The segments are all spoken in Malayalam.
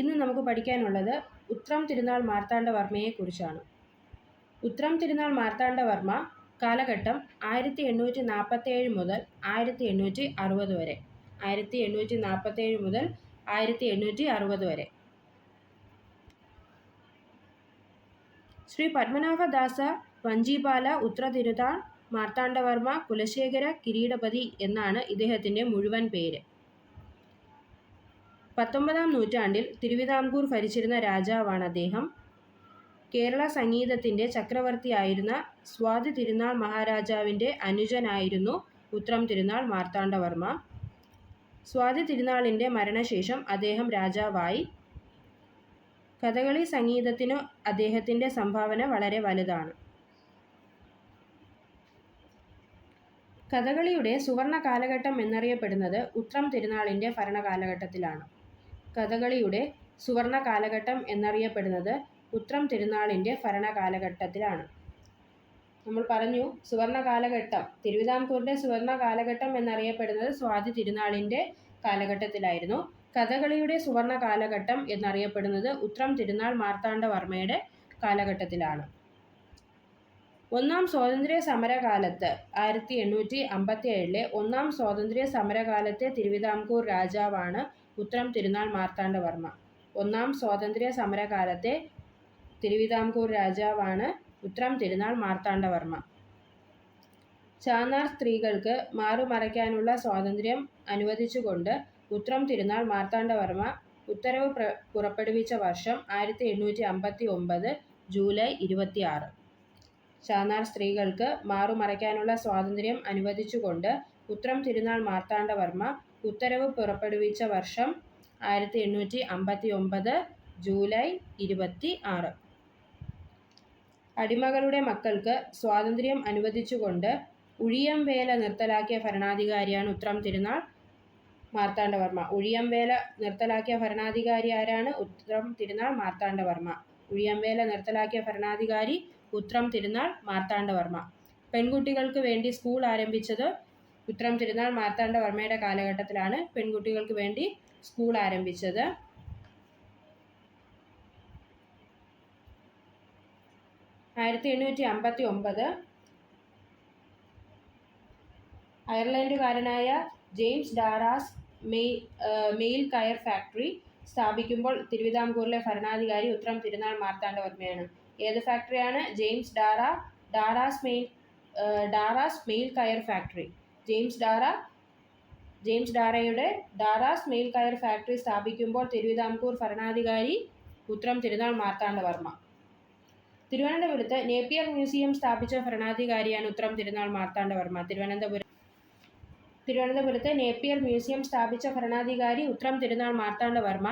ഇന്ന് നമുക്ക് പഠിക്കാനുള്ളത് ഉത്രം തിരുനാൾ മാർത്താണ്ഡവർമ്മയെക്കുറിച്ചാണ്. ഉത്രം തിരുനാൾ മാർത്താണ്ഡവർമ്മ കാലഘട്ടം ആയിരത്തി എണ്ണൂറ്റി നാൽപ്പത്തേഴ് മുതൽ ആയിരത്തി എണ്ണൂറ്റി അറുപത് വരെ. ആയിരത്തി എണ്ണൂറ്റി നാൽപ്പത്തേഴ് മുതൽ ആയിരത്തി എണ്ണൂറ്റി അറുപത് വരെ. ശ്രീ പത്മനാഭദാസ വഞ്ചിപാല ഉത്ര തിരുനാൾ മാർത്താണ്ഡവർമ്മ കുലശേഖര കിരീടപതി എന്നാണ് ഇദ്ദേഹത്തിന്റെ മുഴുവൻ പേര്. പത്തൊമ്പതാം നൂറ്റാണ്ടിൽ തിരുവിതാംകൂർ ഭരിച്ചിരുന്ന രാജാവാണ് അദ്ദേഹം. കേരള സംഗീതത്തിന്റെ ചക്രവർത്തിയായിരുന്ന സ്വാതി തിരുനാൾ മഹാരാജാവിന്റെ അനുജനായിരുന്നു ഉത്രം തിരുനാൾ മാർത്താണ്ഡവർമ്മ. സ്വാതി തിരുനാളിന്റെ മരണശേഷം അദ്ദേഹം രാജാവായി. കഥകളി സംഗീതത്തിനു അദ്ദേഹത്തിന്റെ സംഭാവന വളരെ വലുതാണ്. കഥകളിയുടെ സുവർണ കാലഘട്ടം എന്നറിയപ്പെടുന്നത് ഉത്രം തിരുനാളിന്റെ ഭരണകാലഘട്ടത്തിലാണ്. കഥകളിയുടെ സുവർണ കാലഘട്ടം എന്നറിയപ്പെടുന്നത് ഉത്രം തിരുനാളിന്റെ ഭരണകാലഘട്ടത്തിലാണ്. നമ്മൾ പറഞ്ഞു സുവർണ കാലഘട്ടം തിരുവിതാംകൂറിന്റെ സുവർണ കാലഘട്ടം എന്നറിയപ്പെടുന്നത് സ്വാതി തിരുനാളിന്റെ കാലഘട്ടത്തിലായിരുന്നു. കഥകളിയുടെ സുവർണ കാലഘട്ടം എന്നറിയപ്പെടുന്നത് ഉത്രം തിരുനാൾ മാർത്താണ്ഡവർമ്മയുടെ കാലഘട്ടത്തിലാണ്. ഒന്നാം സ്വാതന്ത്ര്യ സമരകാലത്ത് ആയിരത്തി എണ്ണൂറ്റി അമ്പത്തി ഏഴിലെ ഒന്നാം സ്വാതന്ത്ര്യ സമരകാലത്തെ തിരുവിതാംകൂർ രാജാവാണ് ഉത്രം തിരുനാൾ മാർത്താണ്ഡവർമ്മ ഒന്നാം സ്വാതന്ത്ര്യ സമരകാലത്തെ തിരുവിതാംകൂർ രാജാവാണ് ഉത്രം തിരുനാൾ മാർത്താണ്ഡവർമ്മ ചാന്നാർ സ്ത്രീകൾക്ക് മാറുമറയ്ക്കാനുള്ള സ്വാതന്ത്ര്യം അനുവദിച്ചുകൊണ്ട് ഉത്രം തിരുനാൾ മാർത്താണ്ഡവർമ്മ ഉത്തരവ് പുറപ്പെടുവിച്ച വർഷം ആയിരത്തി എണ്ണൂറ്റി അമ്പത്തി ഒമ്പത് ജൂലൈ ഇരുപത്തിയാറ്. ചാന്നാർ സ്ത്രീകൾക്ക് മാറുമറയ്ക്കാനുള്ള സ്വാതന്ത്ര്യം അനുവദിച്ചുകൊണ്ട് ഉത്രം തിരുനാൾ മാർത്താണ്ഡവർമ്മ ഉത്തരവ് പുറപ്പെടുവിച്ച വർഷം ആയിരത്തി എണ്ണൂറ്റി അമ്പത്തി ഒമ്പത് ജൂലൈ ഇരുപത്തി ആറ് അടിമകളുടെ മക്കൾക്ക് സ്വാതന്ത്ര്യം അനുവദിച്ചുകൊണ്ട് ഉഴിയം വേല നിർത്തലാക്കിയ ഭരണാധികാരിയാണ് ഉത്രം തിരുനാൾ മാർത്താണ്ഡവർമ്മ. ഉഴിയം വേല നിർത്തലാക്കിയ ഭരണാധികാരി ആരാണ്? ഉത്രം തിരുനാൾ മാർത്താണ്ഡവർമ്മ. ഉഴിയം വേല നിർത്തലാക്കിയ ഭരണാധികാരി ഉത്രം തിരുനാൾ മാർത്താണ്ഡവർമ്മ. പെൺകുട്ടികൾക്ക് വേണ്ടി സ്കൂൾ ആരംഭിച്ചത് ഉത്രം തിരുനാൾ മാർത്താണ്ഡവർമ്മയുടെ കാലഘട്ടത്തിലാണ് പെൺകുട്ടികൾക്ക് വേണ്ടി സ്കൂൾ ആരംഭിച്ചത്. ആയിരത്തി എണ്ണൂറ്റി അമ്പത്തി ഒമ്പത് അയർലൻഡുകാരനായ ജെയിംസ് ഡാറാസ് മെയ് മെയിൽ കയർ ഫാക്ടറി സ്ഥാപിക്കുമ്പോൾ തിരുവിതാംകൂറിലെ ഭരണാധികാരി ഉത്രം തിരുനാൾ മാർത്താണ്ഡവർമ്മയാണ് ഏത് ഫാക്ടറിയാണ്? James Darragh Darragh's Mail Darragh's Mail കയർ ഫാക്ടറി. James Darragh. ജെയിംസ് ഡാറയുടെ ഡാറാസ് മെയിൽ കയർ ഫാക്ടറി സ്ഥാപിക്കുമ്പോൾ തിരുവിതാംകൂർ ഭരണാധികാരി പുത്രം തിരുനാൾ മാർത്താണ്ഡവർമ്മ തിരുവനന്തപുരത്ത് നേപ്പിയർ മ്യൂസിയം സ്ഥാപിച്ച ഭരണാധികാരിയാണ് ഉത്രം തിരുനാൾ മാർത്താണ്ഡവർമ്മ തിരുവനന്തപുരം തിരുവനന്തപുരത്ത് നേപ്പിയർ മ്യൂസിയം സ്ഥാപിച്ച ഭരണാധികാരി ഉത്രം തിരുനാൾ മാർത്താണ്ഡവർമ്മ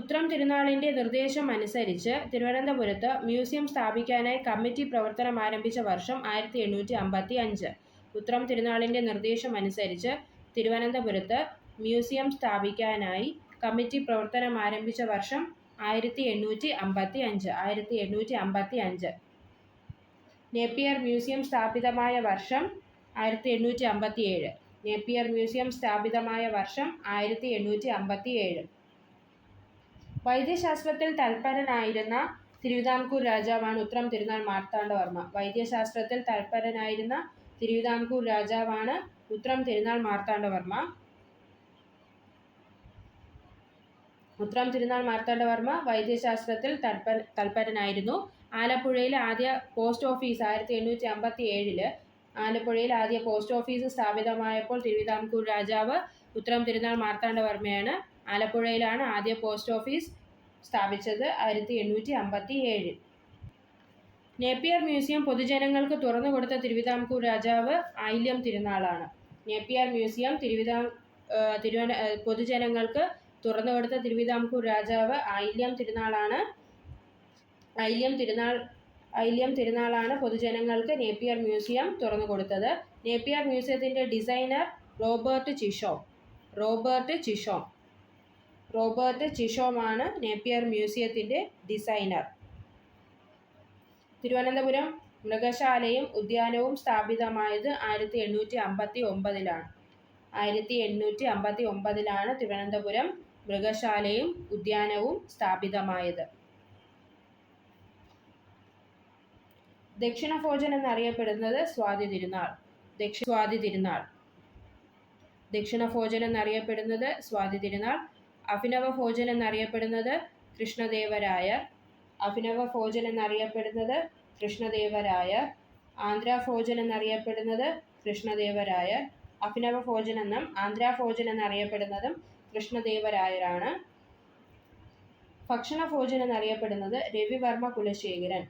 ഉത്രം തിരുനാളിന്റെ നിർദ്ദേശം അനുസരിച്ച് തിരുവനന്തപുരത്ത് മ്യൂസിയം സ്ഥാപിക്കാനായി കമ്മിറ്റി പ്രവർത്തനം ആരംഭിച്ച വർഷം ആയിരത്തി എണ്ണൂറ്റി അമ്പത്തി അഞ്ച്. ഉത്രം തിരുനാളിന്റെ നിർദ്ദേശം അനുസരിച്ച് തിരുവനന്തപുരത്ത് മ്യൂസിയം സ്ഥാപിക്കാനായി കമ്മിറ്റി പ്രവർത്തനം ആരംഭിച്ച വർഷം ആയിരത്തി എണ്ണൂറ്റി അമ്പത്തി അഞ്ച് ആയിരത്തി എണ്ണൂറ്റി അമ്പത്തി അഞ്ച്. നേപ്പിയർ മ്യൂസിയം സ്ഥാപിതമായ വർഷം ആയിരത്തി എണ്ണൂറ്റി അമ്പത്തി ഏഴ്. നേപ്പിയർ മ്യൂസിയം സ്ഥാപിതമായ വർഷം ആയിരത്തി എണ്ണൂറ്റി അമ്പത്തി ഏഴ്. വൈദ്യശാസ്ത്രത്തിൽ തൽപരനായിരുന്ന തിരുവിതാംകൂർ രാജാവാണ് ഉത്രം തിരുനാൾ മാർത്താണ്ഡവർമ്മ. വൈദ്യശാസ്ത്രത്തിൽ തൽപരനായിരുന്ന തിരുവിതാംകൂർ രാജാവാണ് ഉത്രം തിരുനാൾ മാർത്താണ്ഡവർമ്മ. ഉത്രം തിരുനാൾ മാർത്താണ്ഡവർമ്മ വൈദ്യശാസ്ത്രത്തിൽ തൽപര തൽപരനായിരുന്നു. ആലപ്പുഴയിലെ ആദ്യ പോസ്റ്റ് ഓഫീസ് ആയിരത്തി എണ്ണൂറ്റി അമ്പത്തി ഏഴിൽ ആലപ്പുഴയിൽ ആദ്യ പോസ്റ്റ് ഓഫീസ് സ്ഥാപിതമായപ്പോൾ തിരുവിതാംകൂർ രാജാവ് ഉത്രം തിരുനാൾ മാർത്താണ്ഡവർമ്മയാണ് ആലപ്പുഴയിലാണ് ആദ്യ പോസ്റ്റ് ഓഫീസ് സ്ഥാപിച്ചത് ആയിരത്തി എണ്ണൂറ്റി അമ്പത്തി ഏഴ് നേപ്പിയർ മ്യൂസിയം പൊതുജനങ്ങൾക്ക് തുറന്നു കൊടുത്ത തിരുവിതാംകൂർ രാജാവ് ആയില്യം തിരുനാളാണ്. നേപ്പിയർ മ്യൂസിയം തിരുവിതാം തിരുവന പൊതുജനങ്ങൾക്ക് തുറന്നു കൊടുത്ത തിരുവിതാംകൂർ രാജാവ് ആയില്യം തിരുനാളാണ്. ഐല്യം തിരുനാൾ ഐല്യം തിരുനാളാണ് പൊതുജനങ്ങൾക്ക് നേപ്പിയർ മ്യൂസിയം തുറന്നു കൊടുത്തത് നേപ്പിയർ മ്യൂസിയത്തിന്റെ designer Robert ചിഷോ. Robert Chisholm. Robert ചിഷോമാണ് നേപ്പിയർ മ്യൂസിയത്തിന്റെ ഡിസൈനർ. തിരുവനന്തപുരം മൃഗശാലയും ഉദ്യാനവും സ്ഥാപിതമായത് ആയിരത്തി എണ്ണൂറ്റി അമ്പത്തി ഒമ്പതിലാണ് ആയിരത്തി എണ്ണൂറ്റി അമ്പത്തി ഒമ്പതിലാണ് തിരുവനന്തപുരം മൃഗശാലയും ഉദ്യാനവും സ്ഥാപിതമായത്. ദക്ഷിണ ഭോജൻ എന്നറിയപ്പെടുന്നത് സ്വാതി തിരുനാൾ ദക്ഷി സ്വാതി തിരുനാൾ. ദക്ഷിണ ഭോജൻ എന്നറിയപ്പെടുന്നത് സ്വാതി തിരുനാൾ. അഭിനവ ഭോജൻ എന്നറിയപ്പെടുന്നത് കൃഷ്ണദേവരായർ അഭിനവ ഭോജൻ എന്നറിയപ്പെടുന്നത് കൃഷ്ണദേവരായർ ആന്ധ്ര ഭോജൻ എന്നറിയപ്പെടുന്നത് കൃഷ്ണദേവരായർ അഭിനവ ഭോജൻ എന്നും ആന്ധ്ര ഭോജൻ എന്നറിയപ്പെടുന്നതും കൃഷ്ണദേവരായരാണ്. ഭക്ഷണ ഭോജൻ എന്നറിയപ്പെടുന്നത് രവിവർമ്മ കുലശേഖരൻ.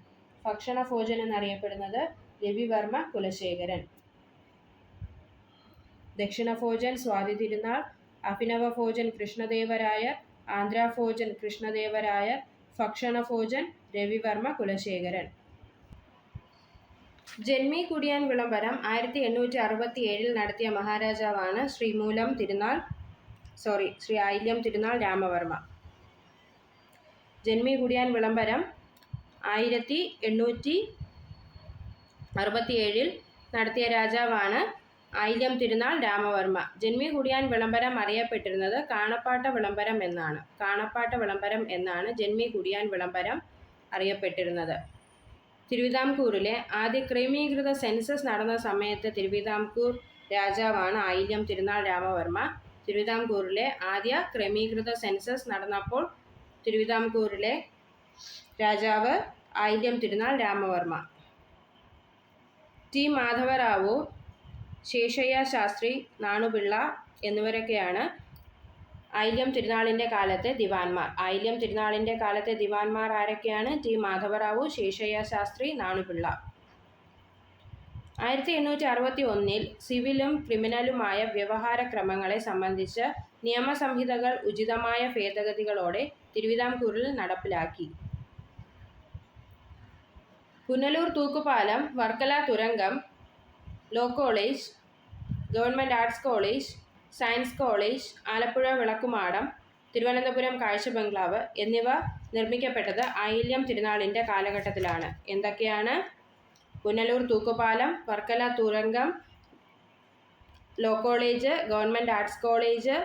ഭക്ഷണ ഭോജൻ എന്നറിയപ്പെടുന്നത് രവിവർമ്മ കുലശേഖരൻ. ദക്ഷിണ ഭോജൻ സ്വാതി തിരുനാൾ. അഭിനവ ഭോജൻ കൃഷ്ണദേവരായർ ആന്ധ്ര ഭോജൻ കൃഷ്ണദേവരായർ ഭക്ഷണ ഭോജൻ രവിവർമ്മ കുലശേഖരൻ. ജന്മി കുടിയാൻ വിളംബരം ആയിരത്തി എണ്ണൂറ്റി അറുപത്തി ഏഴിൽ നടത്തിയ മഹാരാജാവാണ് ശ്രീമൂലം തിരുനാൾ സോറി ശ്രീ ആയില്യം തിരുനാൾ രാമവർമ്മ. ജന്മി കുടിയാൻ വിളംബരം ആയിരത്തി എണ്ണൂറ്റി അറുപത്തി ഏഴിൽ നടത്തിയ രാജാവാണ് ആയില്യം തിരുനാൾ രാമവർമ്മ. ജന്മി കുടിയാൻ വിളംബരം അറിയപ്പെട്ടിരുന്നത് കാണപ്പാട്ട വിളംബരം എന്നാണ്. കാണപ്പാട്ട വിളംബരം എന്നാണ് ജന്മി കുടിയാൻ വിളംബരം അറിയപ്പെട്ടിരുന്നത്. തിരുവിതാംകൂറിലെ ആദ്യ ക്രമീകൃത സെൻസസ് നടന്ന സമയത്ത് തിരുവിതാംകൂർ രാജാവാണ് ആയില്യം തിരുനാൾ രാമവർമ്മ. തിരുവിതാംകൂറിലെ ആദ്യ ക്രമീകൃത സെൻസസ് നടന്നപ്പോൾ തിരുവിതാംകൂറിലെ രാജാവ് ആയില്യം തിരുനാൾ രാമവർമ്മ. ടി. മാധവറാവു ശേഷയ്യ ശാസ്ത്രി നാണുപിള്ള എന്നിവരൊക്കെയാണ് ആയില്യം തിരുനാളിന്റെ കാലത്തെ ദിവാൻമാർ. ആയില്യം തിരുനാളിന്റെ കാലത്തെ ദിവാൻമാർ ആരൊക്കെയാണ്? ടി. മാധവറാവു ശേഷയ്യ ശാസ്ത്രി നാണുപിള്ള. ആയിരത്തി എണ്ണൂറ്റി അറുപത്തി ഒന്നിൽ സിവിലും ക്രിമിനലുമായ വ്യവഹാരക്രമങ്ങളെ സംബന്ധിച്ച് നിയമസംഹിതകൾ ഉചിതമായ ഭേദഗതികളോടെ തിരുവിതാംകൂറിൽ നടപ്പിലാക്കി. പുനലൂർ തൂക്കുപാലം വർക്കല തുരങ്കം law college government arts college science college Alappuzha വിളക്കുമാടം Thiruvananthapuram കാഴ്ച ബംഗ്ലാവ് എന്നിവ നിർമ്മിക്കപ്പെട്ടത് ആയില്യം തിരുനാളിന്റെ കാലഘട്ടത്തിലാണ്. എന്തൊക്കെയാണ്? പുനലൂർ തൂക്കുപാലം വർക്കല തുരങ്കം law college government arts college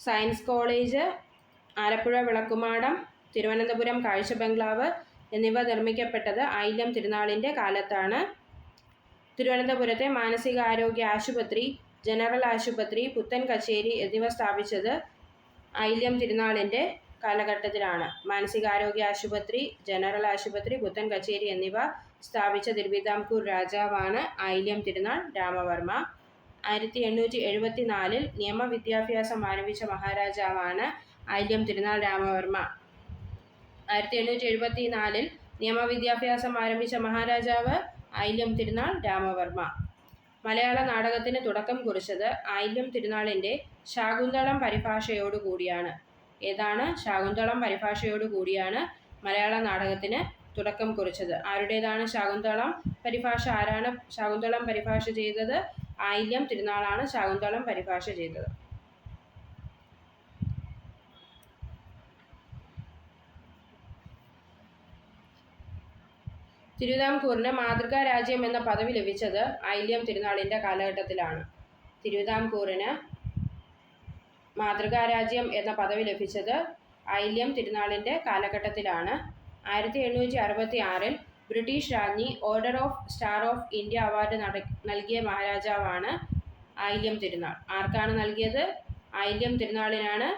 science college Alappuzha വിളക്കുമാടം Thiruvananthapuram കാഴ്ച ബംഗ്ലാവ് എന്നിവ നിർമ്മിക്കപ്പെട്ടത് ആയില്യം തിരുനാളിന്റെ കാലത്താണ്. തിരുവനന്തപുരത്തെ മാനസികാരോഗ്യ ആശുപത്രി ജനറൽ ആശുപത്രി പുത്തൻ കച്ചേരി എന്നിവ സ്ഥാപിച്ചത് ഐല്യം തിരുനാളിന്റെ കാലഘട്ടത്തിലാണ്. മാനസികാരോഗ്യ ആശുപത്രി ജനറൽ ആശുപത്രി പുത്തൻ കച്ചേരി എന്നിവ സ്ഥാപിച്ച തിരുവിതാംകൂർ രാജാവാണ് ഐല്യം തിരുനാൾ രാമവർമ്മ. ആയിരത്തി എണ്ണൂറ്റി എഴുപത്തി നാലിൽ നിയമവിദ്യാഭ്യാസം ആരംഭിച്ച മഹാരാജാവാണ് ഐല്യം തിരുനാൾ രാമവർമ്മ. ആയിരത്തി എണ്ണൂറ്റി എഴുപത്തി നാലിൽ നിയമവിദ്യാഭ്യാസം ആരംഭിച്ച മഹാരാജാവ് ആയില്യം തിരുനാൾ രാമവർമ്മ. മലയാള നാടകത്തിന് തുടക്കം കുറിച്ചത് ആയില്യം തിരുനാളിന്റെ ശാകുന്തളം പരിഭാഷയോടു കൂടിയാണ്. ഏതാണ് ശാകുന്തളം പരിഭാഷയോടു കൂടിയാണ് മലയാള നാടകത്തിന് തുടക്കം കുറിച്ചത്. ആരുടേതാണ് ശാകുന്തളം പരിഭാഷ? ആരാണ് ശാകുന്തളം പരിഭാഷ ചെയ്തത്? ആയില്യം തിരുനാളാണ് ശാകുന്തളം പരിഭാഷ ചെയ്തത്. തിരുവിതാംകൂറിന് മാതൃകാ രാജ്യം എന്ന പദവി ലഭിച്ചത് ഐല്യം തിരുനാളിന്റെ കാലഘട്ടത്തിലാണ്. തിരുവിതാംകൂറിന് മാതൃകാ രാജ്യം എന്ന പദവി ലഭിച്ചത് ഐല്യം തിരുനാളിന്റെ കാലഘട്ടത്തിലാണ്. ആയിരത്തി എണ്ണൂറ്റി അറുപത്തി ആറിൽ ബ്രിട്ടീഷ് രാജ്ഞി order of star of India award നൽകിയ മഹാരാജാവാണ് ആയില്യം തിരുനാൾ. ആർക്കാണ് നൽകിയത്? ആയില്യം തിരുനാളിനാണ്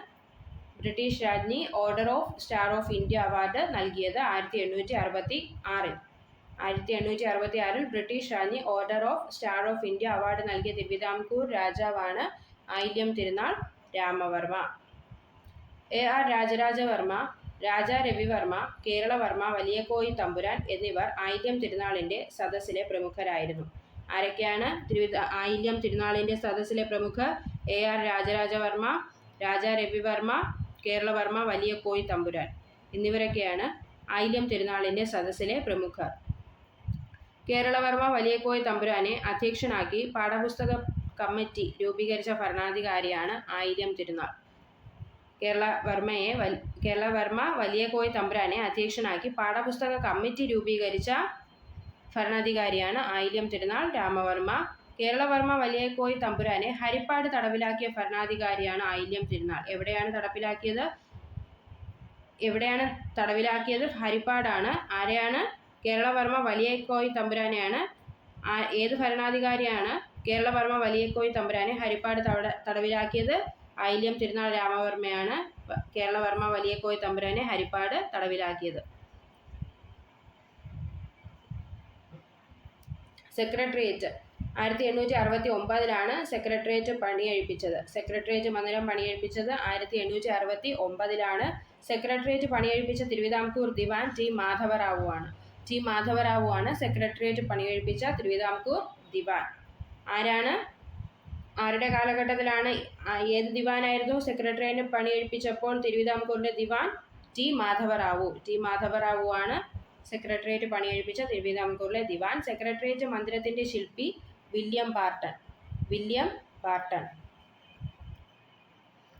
ബ്രിട്ടീഷ് രാജ്ഞി order of star of India award നൽകിയത് ആയിരത്തി എണ്ണൂറ്റി അറുപത്തി ആറിൽ ആയിരത്തി എണ്ണൂറ്റി അറുപത്തി ആറിൽ British Rani order of star of India award നൽകിയ തിരുവിതാംകൂർ രാജാവാണ് ആയില്യം തിരുനാൾ രാമവർമ്മ. എ ആർ രാജരാജവർമ്മ രാജ രവിവർമ്മ കേരളവർമ്മ വലിയകോയി തമ്പുരാൻ എന്നിവർ ആയില്യം തിരുനാളിന്റെ സദസ്സിലെ പ്രമുഖരായിരുന്നു. ആരൊക്കെയാണ് തിരുവിത ആയില്യം തിരുനാളിന്റെ സദസ്സിലെ പ്രമുഖർ എ ആർ രാജരാജവർമ്മ രാജ രവിവർമ്മ കേരളവർമ്മ വലിയകോയി തമ്പുരാൻ. എന്നിവരൊക്കെയാണ് ആയില്യം തിരുനാളിന്റെ സദസ്സിലെ പ്രമുഖർ. കേരളവർമ്മ വലിയകോയ തമ്പുരാനെ അധ്യക്ഷനാക്കി പാഠപുസ്തക കമ്മിറ്റി രൂപീകരിച്ച ഭരണാധികാരിയാണ് ആയിരം തിരുനാൾ. കേരളവർമ്മയെ വൽ കേരളവർമ്മ വലിയകോയ തമ്പുരാനെ അധ്യക്ഷനാക്കി പാഠപുസ്തക കമ്മിറ്റി രൂപീകരിച്ച ഭരണാധികാരിയാണ് ആയിരം തിരുനാൾ. രാമവർമ്മ കേരളവർമ്മ വലിയകോയി തമ്പുരാനെ ഹരിപ്പാട് തടവിലാക്കിയ ഭരണാധികാരിയാണ് ആയില്യം തിരുനാൾ. എവിടെയാണ് തടപ്പിലാക്കിയത്? എവിടെയാണ് തടവിലാക്കിയത്? ഹരിപ്പാടാണ്. ആരെയാണ്? കേരളവർമ്മ വലിയകോയി തമ്പുരാനെയാണ്. ഏത് ഭരണാധികാരിയാണ് കേരളവർമ്മ വലിയകോയി തമ്പുരാനെ ഹരിപ്പാട് തട തടവിലാക്കിയത്? ആയില്യം തിരുനാൾ രാമവർമ്മയാണ് കേരളവർമ്മ വലിയകോയി തമ്പുരാനെ ഹരിപ്പാട് തടവിലാക്കിയത്. സെക്രട്ടേറിയറ്റ്. ആയിരത്തി എണ്ണൂറ്റി അറുപത്തി ഒമ്പതിലാണ് സെക്രട്ടേറിയറ്റ് പണിയഴിപ്പിച്ചത്. സെക്രട്ടേറിയറ്റ് മന്ദിരം പണിയഴിപ്പിച്ചത് ആയിരത്തി എണ്ണൂറ്റി അറുപത്തി ഒമ്പതിലാണ് സെക്രട്ടേറിയറ്റ് പണിയഴിപ്പിച്ച തിരുവിതാംകൂർ ദിവാൻ ടി മാധവറാവു ആണ് ടി മാധവറാവു ആണ് സെക്രട്ടേറിയറ്റ് പണികഴിപ്പിച്ച തിരുവിതാംകൂർ ദിവാൻ. ആരാണ്? ആരുടെ കാലഘട്ടത്തിലാണ് ഏത് ദിവാനായിരുന്നു സെക്രട്ടേറിയറ്റ് പണിയെടുപ്പിച്ചപ്പോൾ തിരുവിതാംകൂറിന്റെ ദിവാൻ? ടി മാധവറാവു ടി മാധവറാവു ആണ് സെക്രട്ടേറിയറ്റ് പണിയെടുപ്പിച്ച തിരുവിതാംകൂറിലെ ദിവാൻ. സെക്രട്ടേറിയറ്റ് മന്ദിരത്തിന്റെ ശില്പി വില്യം പാർട്ടൺ വില്യം പാർട്ടൺ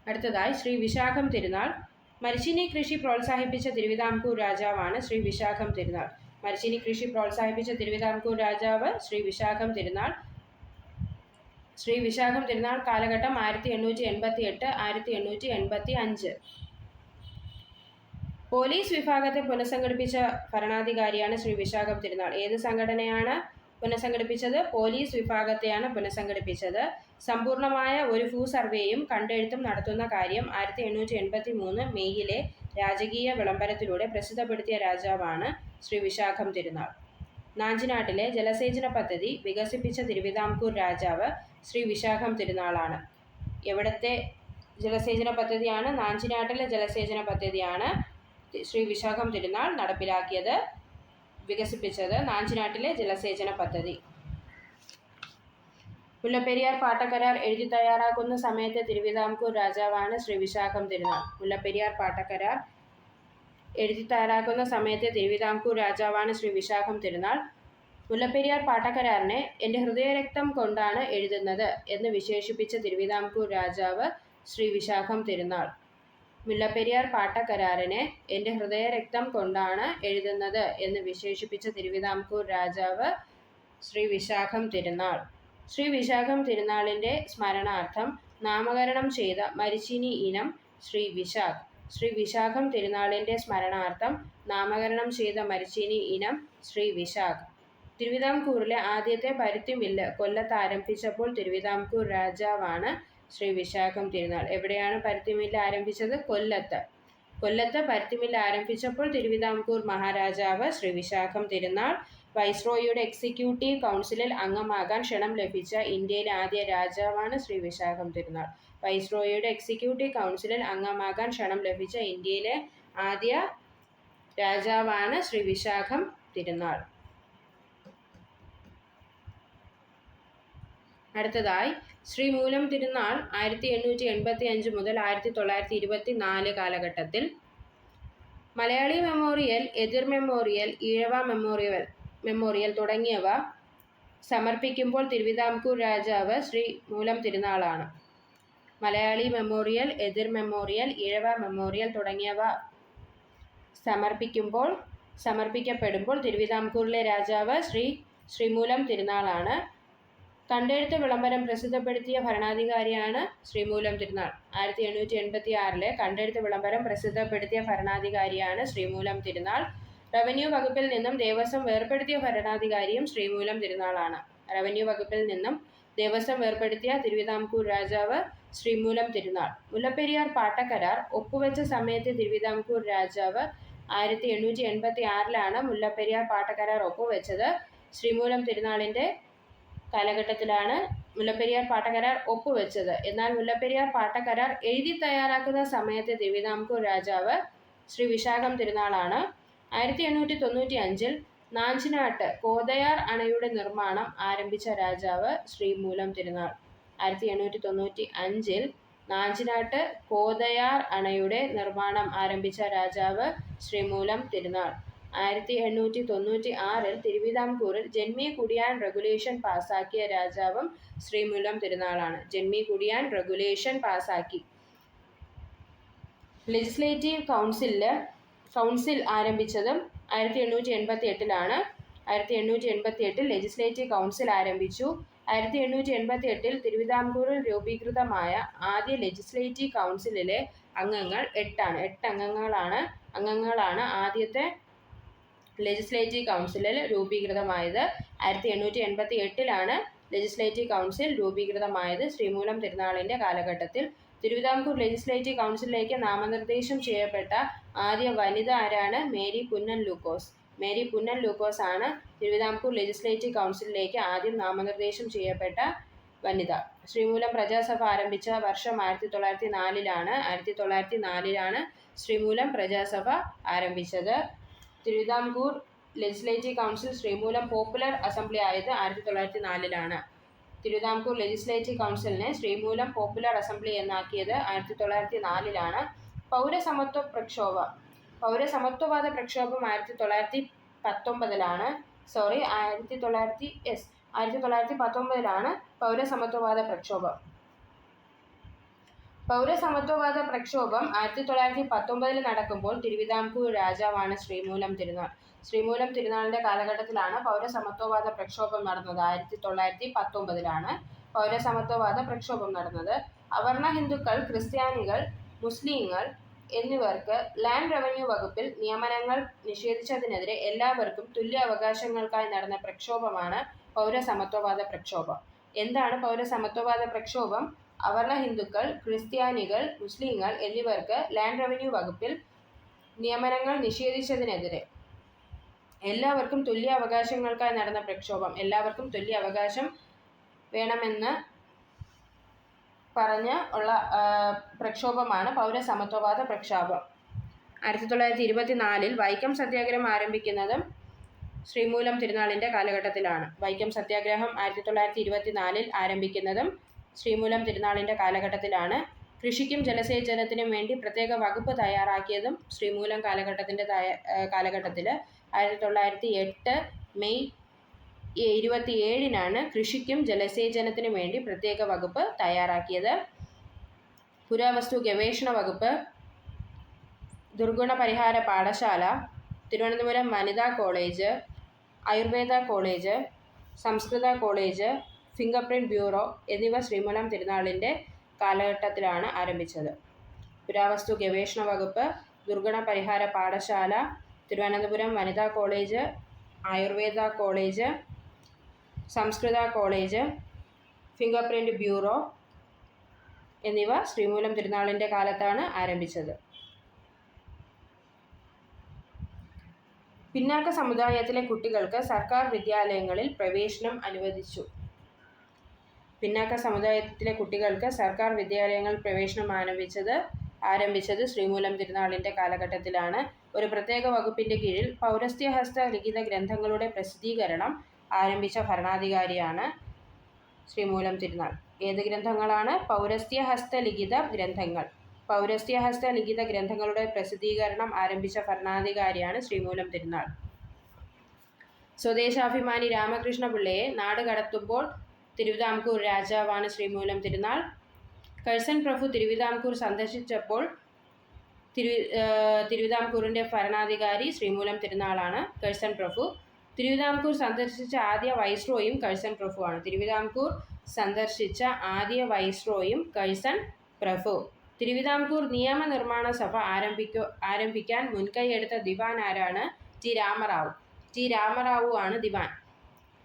അടുത്തതായി ശ്രീ വിശാഖം തിരുനാൾ. മരിച്ചിനി കൃഷി പ്രോത്സാഹിപ്പിച്ച തിരുവിതാംകൂർ രാജാവാണ് ശ്രീ വിശാഖം തിരുനാൾ. മരിച്ചിനി കൃഷി പ്രോത്സാഹിപ്പിച്ച തിരുവിതാംകൂർ രാജാവ് ശ്രീ വിശാഖം തിരുനാൾ. ശ്രീ വിശാഖം തിരുനാൾ കാലഘട്ടം ആയിരത്തി എണ്ണൂറ്റി എൺപത്തി എട്ട് ആയിരത്തി എണ്ണൂറ്റി എൺപത്തി അഞ്ച് പോലീസ് വിഭാഗത്തെ പുനഃസംഘടിപ്പിച്ച ഭരണാധികാരിയാണ് ശ്രീ വിശാഖം തിരുനാൾ. ഏത് സംഘടനയാണ് പുനഃസംഘടിപ്പിച്ചത്? പോലീസ് വിഭാഗത്തെയാണ് പുനഃസംഘടിപ്പിച്ചത്. സമ്പൂർണമായ ഒരു ഭൂ സർവേയും കണ്ടെഴുത്തും നടത്തുന്ന കാര്യം ആയിരത്തി എണ്ണൂറ്റി എൺപത്തി മൂന്ന് മെയ്യിലെ രാജകീയ വിളംബരത്തിലൂടെ പ്രസിദ്ധപ്പെടുത്തിയ രാജാവാണ് ശ്രീ വിശാഖം തിരുനാൾ. നാഞ്ചിനാട്ടിലെ ജലസേചന പദ്ധതി വികസിപ്പിച്ച തിരുവിതാംകൂർ രാജാവ് ശ്രീ വിശാഖം തിരുനാളാണ്. എവിടത്തെ ജലസേചന പദ്ധതിയാണ്? നാഞ്ചിനാട്ടിലെ ജലസേചന പദ്ധതിയാണ് ശ്രീ വിശാഖം തിരുനാൾ നടപ്പിലാക്കിയത് വികസിപ്പിച്ചത് നാഞ്ചിനാട്ടിലെ ജലസേചന പദ്ധതി. മുല്ലപ്പെരിയാർ പാട്ടക്കരാർ എഴുതി തയ്യാറാക്കുന്ന സമയത്തെ തിരുവിതാംകൂർ രാജാവാണ് ശ്രീ വിശാഖം തിരുനാൾ. മുല്ലപ്പെരിയാർ പാട്ടക്കരാർ എഴുതി തയ്യാറാക്കുന്ന സമയത്തെ തിരുവിതാംകൂർ രാജാവാണ് ശ്രീ വിശാഖം തിരുനാൾ. മുല്ലപ്പെരിയാർ പാട്ടക്കരാറിനെ എന്റെ ഹൃദയരക്തം കൊണ്ടാണ് എഴുതുന്നത് എന്ന് വിശേഷിപ്പിച്ച തിരുവിതാംകൂർ രാജാവ് ശ്രീ വിശാഖം തിരുനാൾ. മുല്ലപ്പെരിയാർ പാട്ടക്കരാറിനെ എന്റെ ഹൃദയരക്തം കൊണ്ടാണ് എഴുതുന്നത് എന്ന് വിശേഷിപ്പിച്ച തിരുവിതാംകൂർ രാജാവ് ശ്രീ വിശാഖം തിരുനാൾ. ശ്രീ വിശാഖം തിരുനാളിന്റെ സ്മരണാർത്ഥം നാമകരണം ചെയ്ത മരിച്ചിനി ഇനം ശ്രീ വിശാഖ്. ശ്രീ വിശാഖം തിരുനാളിന്റെ സ്മരണാർത്ഥം നാമകരണം ചെയ്ത മരിച്ചിനി ഇനം ശ്രീ വിശാഖ്. തിരുവിതാംകൂറിലെ ആദ്യത്തെ പരുത്തി മില്ല് കൊല്ലത്ത് ആരംഭിച്ചപ്പോൾ തിരുവിതാംകൂർ രാജാവാണ് ശ്രീ വിശാഖം തിരുനാൾ. എവിടെയാണ് പരുത്തി മില്ല് ആരംഭിച്ചത്? കൊല്ലത്ത്. കൊല്ലത്ത് പരുത്തി മില്ല് ആരംഭിച്ചപ്പോൾ തിരുവിതാംകൂർ മഹാരാജാവ് ശ്രീ വിശാഖം തിരുനാൾ വൈസ്രോയിയുടെ എക്സിക്യൂട്ടീവ് കൗൺസിലിൽ അംഗമാകാൻ ക്ഷണം ലഭിച്ച ഇന്ത്യയിലെ ആദ്യ രാജാവാണ് ശ്രീ വിശാഖം തിരുനാൾ. വൈസ്രോയിയുടെ എക്സിക്യൂട്ടീവ് കൗൺസിലിൽ അംഗമാകാൻ ക്ഷണം ലഭിച്ച ഇന്ത്യയിലെ ആദ്യ രാജാവാണ് ശ്രീ വിശാഖം തിരുനാൾ. അടുത്തതായി ശ്രീ മൂലം തിരുനാൾ ആയിരത്തി എണ്ണൂറ്റി എൺപത്തി അഞ്ച് മുതൽ ആയിരത്തി തൊള്ളായിരത്തി ഇരുപത്തി നാല് കാലഘട്ടത്തിൽ മലയാളി മെമ്മോറിയൽ എതിർ മെമ്മോറിയൽ ഈഴവ മെമ്മോറിയൽ മെമ്മോറിയൽ തുടങ്ങിയവ സമർപ്പിക്കുമ്പോൾ തിരുവിതാംകൂർ രാജാവ് ശ്രീ മൂലം തിരുനാളാണ്. മലയാളി മെമ്മോറിയൽ എതിർ മെമ്മോറിയൽ ഇഴവ മെമ്മോറിയൽ തുടങ്ങിയവ സമർപ്പിക്കുമ്പോൾ സമർപ്പിക്കപ്പെടുമ്പോൾ തിരുവിതാംകൂറിലെ രാജാവ് ശ്രീ ശ്രീമൂലം തിരുനാളാണ്. കണ്ടെഴുത്ത് വിളംബരം പ്രസിദ്ധപ്പെടുത്തിയ ഭരണാധികാരിയാണ് ശ്രീമൂലം തിരുനാൾ. ആയിരത്തി എണ്ണൂറ്റി എൺപത്തി ആറിലെ കണ്ടെഴുത്ത് വിളംബരം പ്രസിദ്ധപ്പെടുത്തിയ ഭരണാധികാരിയാണ് ശ്രീമൂലം തിരുനാൾ. റവന്യൂ വകുപ്പിൽ നിന്നും ദേവസ്വം വേർപ്പെടുത്തിയ ഭരണാധികാരിയും ശ്രീമൂലം തിരുനാളാണ്. റവന്യൂ വകുപ്പിൽ നിന്നും ദേവസ്വം വേർപ്പെടുത്തിയ തിരുവിതാംകൂർ രാജാവ് ശ്രീമൂലം തിരുനാൾ. മുല്ലപ്പെരിയാർ പാട്ടക്കരാർ ഒപ്പുവെച്ച സമയത്ത് തിരുവിതാംകൂർ രാജാവ് ആയിരത്തി എണ്ണൂറ്റി എൺപത്തി ആറിലാണ് മുല്ലപ്പെരിയാർ പാട്ടക്കരാർ ഒപ്പുവെച്ചത്. ശ്രീമൂലം തിരുനാളിന്റെ കാലഘട്ടത്തിലാണ് മുല്ലപ്പെരിയാർ പാട്ടക്കരാർ ഒപ്പുവെച്ചത്. എന്നാൽ മുല്ലപ്പെരിയാർ പാട്ടക്കരാർ എഴുതി തയ്യാറാക്കുന്ന സമയത്ത് തിരുവിതാംകൂർ രാജാവ് ശ്രീ വിശാഖം തിരുനാളാണ്. ആയിരത്തി എണ്ണൂറ്റി തൊണ്ണൂറ്റി അഞ്ചിൽ നാഞ്ചിനാട്ട് കോതയാർ അണയുടെ നിർമ്മാണം ആരംഭിച്ച രാജാവ് ശ്രീമൂലം തിരുനാൾ. ആയിരത്തി എണ്ണൂറ്റി തൊണ്ണൂറ്റി അഞ്ചിൽ നാഞ്ചിനാട്ട് കോതയാർ അണയുടെ നിർമ്മാണം ആരംഭിച്ച രാജാവ് ശ്രീമൂലം തിരുനാൾ. ആയിരത്തി എണ്ണൂറ്റി തൊണ്ണൂറ്റി ആറിൽ തിരുവിതാംകൂറിൽ ജന്മി കുടിയാൻ റെഗുലേഷൻ പാസാക്കിയ രാജാവും ശ്രീമൂലം തിരുനാളാണ്. ജന്മി കുടിയാൻ റെഗുലേഷൻ പാസാക്കി. ലെജിസ്ലേറ്റീവ് കൗൺസിലിൽ കൗൺസിൽ ആരംഭിച്ചതും ആയിരത്തി എണ്ണൂറ്റി എൺപത്തി എട്ടിലാണ് ആയിരത്തി എണ്ണൂറ്റി എൺപത്തി എട്ടിൽ ലെജിസ്ലേറ്റീവ് കൗൺസിൽ ആരംഭിച്ചു. ആയിരത്തി എണ്ണൂറ്റി എൺപത്തി എട്ടിൽ തിരുവിതാംകൂറിൽ രൂപീകൃതമായ ആദ്യ ലെജിസ്ലേറ്റീവ് കൗൺസിലിലെ അംഗങ്ങൾ എട്ടാണ്. എട്ട് അംഗങ്ങളാണ്. അംഗങ്ങളാണ് ആദ്യത്തെ ലെജിസ്ലേറ്റീവ് കൗൺസിലിൽ രൂപീകൃതമായത്. ആയിരത്തി എണ്ണൂറ്റി എൺപത്തി എട്ടിലാണ് ലെജിസ്ലേറ്റീവ് കൗൺസിൽ രൂപീകൃതമായത് ശ്രീമൂലം തിരുനാളിന്റെ കാലഘട്ടത്തിൽ. തിരുവിതാംകൂർ ലെജിസ്ലേറ്റീവ് കൗൺസിലിലേക്ക് നാമനിർദ്ദേശം ചെയ്യപ്പെട്ട ആദ്യ വനിത ആരാണ്? മേരി പുന്നൻ ലൂക്കോസ്. മേരി പുന്നൻ ലൂക്കോസ് ആണ് തിരുവിതാംകൂർ ലെജിസ്ലേറ്റീവ് കൗൺസിലിലേക്ക് ആദ്യം നാമനിർദ്ദേശം ചെയ്യപ്പെട്ട വനിത. ശ്രീമൂലം പ്രജാസഭ ആരംഭിച്ച വർഷം ആയിരത്തി തൊള്ളായിരത്തി നാലിലാണ് ആയിരത്തി തൊള്ളായിരത്തി നാലിലാണ് ശ്രീമൂലം പ്രജാസഭ ആരംഭിച്ചത്. Thiruvithamkoor legislative council Sree Moolam popular assembly ആയത് ആയിരത്തി തൊള്ളായിരത്തി നാലിലാണ് തിരുവിതാംകൂർ ലെജിസ്ലേറ്റീവ് കൗൺസിലിനെ ശ്രീമൂലം പോപ്പുലർ അസംബ്ലി എന്നാക്കിയത് ആയിരത്തി തൊള്ളായിരത്തി നാലിലാണ് പൗരസമത്വ പ്രക്ഷോഭം പൗരസമത്വവാദ പ്രക്ഷോഭം ആയിരത്തി തൊള്ളായിരത്തി പത്തൊമ്പതിലാണ് സോറി ആയിരത്തി തൊള്ളായിരത്തി എസ് ആയിരത്തി തൊള്ളായിരത്തി പത്തൊമ്പതിലാണ് പൗരസമത്വവാദ പ്രക്ഷോഭം. പൗരസമത്വവാദ പ്രക്ഷോഭം ആയിരത്തി തൊള്ളായിരത്തി പത്തൊമ്പതിൽ നടക്കുമ്പോൾ തിരുവിതാംകൂർ രാജാവാണ് ശ്രീമൂലം തിരുനാൾ. ശ്രീമൂലം തിരുനാളിന്റെ കാലഘട്ടത്തിലാണ് പൗരസമത്വവാദ പ്രക്ഷോഭം നടന്നത്. ആയിരത്തി തൊള്ളായിരത്തി പത്തൊമ്പതിലാണ് പൗരസമത്വവാദ പ്രക്ഷോഭം നടന്നത്. അവർണ ഹിന്ദുക്കൾ ക്രിസ്ത്യാനികൾ മുസ്ലിങ്ങൾ എന്നിവർക്ക് ലാൻഡ് റവന്യൂ വകുപ്പിൽ നിയമനങ്ങൾ നിഷേധിച്ചതിനെതിരെ എല്ലാവർക്കും തുല്യ അവകാശങ്ങൾക്കായി നടന്ന പ്രക്ഷോഭമാണ് പൗരസമത്വവാദ പ്രക്ഷോഭം. എന്താണ് പൗരസമത്വവാദ പ്രക്ഷോഭം? അവർണ ഹിന്ദുക്കൾ ക്രിസ്ത്യാനികൾ മുസ്ലിങ്ങൾ എന്നിവർക്ക് ലാൻഡ് റവന്യൂ വകുപ്പിൽ നിയമനങ്ങൾ നിഷേധിച്ചതിനെതിരെ എല്ലാവർക്കും തുല്യ അവകാശങ്ങൾക്കായി നടന്ന പ്രക്ഷോഭം. എല്ലാവർക്കും തുല്യ അവകാശം വേണമെന്ന് പറഞ്ഞ് ഉള്ള പ്രക്ഷോഭമാണ് പൗരസമത്വവാദ പ്രക്ഷോഭം. ആയിരത്തി തൊള്ളായിരത്തി ഇരുപത്തി നാലിൽ വൈക്കം സത്യാഗ്രഹം ആരംഭിക്കുന്നതും ശ്രീമൂലം തിരുനാളിന്റെ കാലഘട്ടത്തിലാണ്. വൈക്കം സത്യാഗ്രഹം ആയിരത്തി തൊള്ളായിരത്തി ഇരുപത്തി നാലിൽ ആരംഭിക്കുന്നതും ശ്രീമൂലം തിരുനാളിന്റെ കാലഘട്ടത്തിലാണ്. കൃഷിക്കും ജലസേചനത്തിനും വേണ്ടി പ്രത്യേക വകുപ്പ് തയ്യാറാക്കിയതും ശ്രീമൂലം കാലഘട്ടത്തിന്റെ കാലഘട്ടത്തിൽ ആയിരത്തി തൊള്ളായിരത്തി എട്ട് മെയ് ഇരുപത്തി ഏഴിനാണ് കൃഷിക്കും ജലസേചനത്തിനും വേണ്ടി പ്രത്യേക വകുപ്പ് തയ്യാറാക്കിയത്. പുരാവസ്തു ഗവേഷണ വകുപ്പ് ദുർഗുണ പരിഹാര പാഠശാല തിരുവനന്തപുരം വനിതാ കോളേജ് ആയുർവേദ കോളേജ് സംസ്കൃത കോളേജ് ഫിംഗർ പ്രിന്റ് ബ്യൂറോ എന്നിവ ശ്രീമൂലം തിരുനാളിന്റെ കാലഘട്ടത്തിലാണ് ആരംഭിച്ചത്. പുരാവസ്തു ഗവേഷണ വകുപ്പ് ദുർഘട പരിഹാര പാഠശാല തിരുവനന്തപുരം വനിതാ കോളേജ് ആയുർവേദ കോളേജ് സംസ്കൃത കോളേജ് ഫിംഗർ പ്രിന്റ് ബ്യൂറോ എന്നിവ ശ്രീമൂലം തിരുനാളിന്റെ കാലത്താണ് ആരംഭിച്ചത്. പിന്നാക്ക സമുദായത്തിലെ കുട്ടികൾക്ക് സർക്കാർ വിദ്യാലയങ്ങളിൽ പ്രവേശനം അനുവദിച്ചു. പിന്നാക്ക സമുദായത്തിലെ കുട്ടികൾക്ക് സർക്കാർ വിദ്യാലയങ്ങൾ പ്രവേശനം ആരംഭിച്ചത് ആരംഭിച്ചത് ശ്രീമൂലം തിരുനാളിന്റെ കാലഘട്ടത്തിലാണ്. ഒരു പ്രത്യേക വകുപ്പിന്റെ കീഴിൽ പൗരസ്ത്യഹസ്ത ലിഖിത ഗ്രന്ഥങ്ങളുടെ പ്രസിദ്ധീകരണം ആരംഭിച്ച ഭരണാധികാരിയാണ് ശ്രീമൂലം തിരുനാൾ. ഏത് ഗ്രന്ഥങ്ങളാണ്? പൗരസ്ത്യഹസ്ത ലിഖിത ഗ്രന്ഥങ്ങൾ. പൗരസ്ത്യഹസ്ത ലിഖിത ഗ്രന്ഥങ്ങളുടെ പ്രസിദ്ധീകരണം ആരംഭിച്ച ഭരണാധികാരിയാണ് ശ്രീമൂലം തിരുനാൾ. സ്വദേശാഭിമാനി രാമകൃഷ്ണ പിള്ളയെ നാട് കടത്തുമ്പോൾ തിരുവിതാംകൂർ രാജാവാണ് ശ്രീമൂലം തിരുനാൾ. കഴ്സൻ പ്രഭു തിരുവിതാംകൂർ സന്ദർശിച്ചപ്പോൾ തിരു തിരുവിതാംകൂറിന്റെ ഭരണാധികാരി ശ്രീമൂലം തിരുനാളാണ് കഴ്സൻ പ്രഭു. തിരുവിതാംകൂർ സന്ദർശിച്ച ആദ്യ വൈസ്രോയും കഴ്സൺ ആണ് തിരുവിതാംകൂർ സന്ദർശിച്ച ആദ്യ വൈസ്രോയും കഴ്സൺ പ്രഭു. തിരുവിതാംകൂർ നിയമനിർമ്മാണ സഭ ആരംഭിക്കോ ആരംഭിക്കാൻ മുൻകൈയെടുത്ത ദിവാൻ ആരാണ്? ടി രാമറാവു. ടി രാമറാവു ആണ് ദിവാൻ.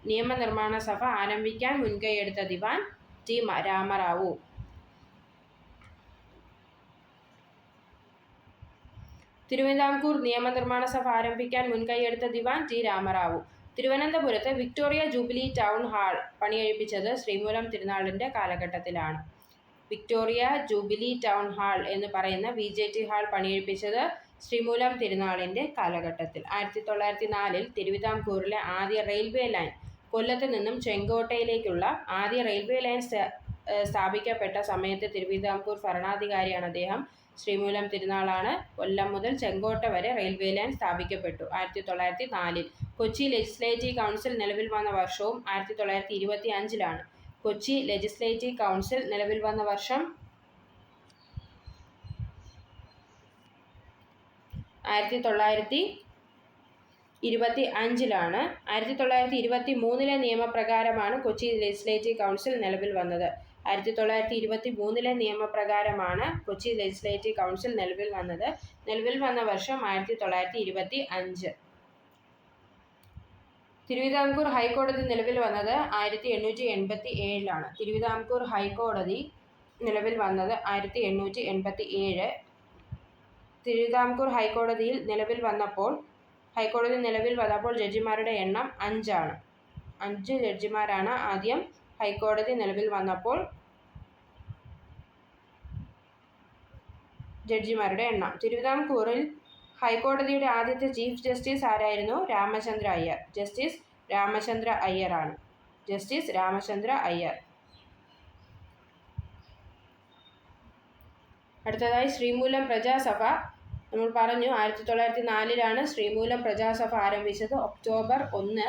നിയമനിർമ്മാണ സഭ ആരംഭിക്കാൻ മുൻകൈയെടുത്ത ദിവാൻ ടി രാമറാവു. തിരുവിതാംകൂർ നിയമനിർമ്മാണ സഭ ആരംഭിക്കാൻ മുൻകൈയെടുത്ത ദിവാൻ ടി രാമറാവു. തിരുവനന്തപുരത്ത് വിക്ടോറിയ ജൂബിലി ടൗൺ ഹാൾ പണികഴിപ്പിച്ചത് ശ്രീമൂലം തിരുനാളിന്റെ കാലഘട്ടത്തിലാണ്. വിക്ടോറിയ ജൂബിലി ടൗൺ ഹാൾ എന്ന് പറയുന്ന വി ജെ ടി ഹാൾ പണികഴിപ്പിച്ചത് ശ്രീമൂലം തിരുനാളിന്റെ കാലഘട്ടത്തിൽ. ആയിരത്തി തൊള്ളായിരത്തി നാലിൽ തിരുവിതാംകൂറിലെ ആദ്യ റെയിൽവേ ലൈൻ കൊല്ലത്ത് നിന്നും ചെങ്കോട്ടയിലേക്കുള്ള ആദ്യ റെയിൽവേ ലൈൻ സ്ഥാപിക്കപ്പെട്ട സമയത്ത് തിരുവിതാംകൂർ ഭരണാധികാരിയാണ് അദ്ദേഹം. ശ്രീമൂലം തിരുനാളാണ് കൊല്ലം മുതൽ ചെങ്കോട്ട വരെ റെയിൽവേ ലൈൻ സ്ഥാപിക്കപ്പെട്ടു. ആയിരത്തി തൊള്ളായിരത്തി നാലിൽ കൊച്ചി ലെജിസ്ലേറ്റീവ് കൗൺസിൽ നിലവിൽ വന്ന വർഷവും ആയിരത്തി തൊള്ളായിരത്തി ഇരുപത്തി അഞ്ചിലാണ് കൊച്ചി ലെജിസ്ലേറ്റീവ് കൗൺസിൽ നിലവിൽ വന്ന വർഷം ആയിരത്തി തൊള്ളായിരത്തി ഇരുപത്തി അഞ്ചിലാണ് ആയിരത്തി തൊള്ളായിരത്തി ഇരുപത്തി മൂന്നിലെ നിയമപ്രകാരമാണ് കൊച്ചി ലെജിസ്ലേറ്റീവ് കൗൺസിൽ നിലവിൽ വന്നത്. ആയിരത്തി തൊള്ളായിരത്തി ഇരുപത്തി മൂന്നിലെ നിയമപ്രകാരമാണ് കൊച്ചി ലെജിസ്ലേറ്റീവ് കൗൺസിൽ നിലവിൽ വന്നത്. നിലവിൽ വന്ന വർഷം ആയിരത്തി തൊള്ളായിരത്തി ഇരുപത്തി അഞ്ച് തിരുവിതാംകൂർ ഹൈക്കോടതി നിലവിൽ വന്നത് ആയിരത്തി എണ്ണൂറ്റി എൺപത്തി ഏഴിലാണ് തിരുവിതാംകൂർ ഹൈക്കോടതി നിലവിൽ വന്നത് ആയിരത്തി എണ്ണൂറ്റി എൺപത്തി ഏഴ് തിരുവിതാംകൂർ ഹൈക്കോടതിയിൽ നിലവിൽ വന്നപ്പോൾ ഹൈക്കോടതി നിലവിൽ വന്നപ്പോൾ ജഡ്ജിമാരുടെ എണ്ണം അഞ്ചാണ്. അഞ്ച് ജഡ്ജിമാരാണ് ആദ്യം ഹൈക്കോടതി നിലവിൽ വന്നപ്പോൾ ജഡ്ജിമാരുടെ എണ്ണം. തിരുവിതാംകൂറിൽ ഹൈക്കോടതിയുടെ ആദ്യത്തെ ചീഫ് ജസ്റ്റിസ് ആരായിരുന്നു? രാമചന്ദ്ര അയ്യർ. ജസ്റ്റിസ് രാമചന്ദ്ര അയ്യറാണ്. ജസ്റ്റിസ് രാമചന്ദ്ര അയ്യർ. അടുത്തതായി ശ്രീമൂലം പ്രജാസഭ. നമ്മൾ പറഞ്ഞു ആയിരത്തി തൊള്ളായിരത്തി നാലിലാണ് ശ്രീമൂലം പ്രജാസഭ ആരംഭിച്ചത്. ഒക്ടോബർ ഒന്ന്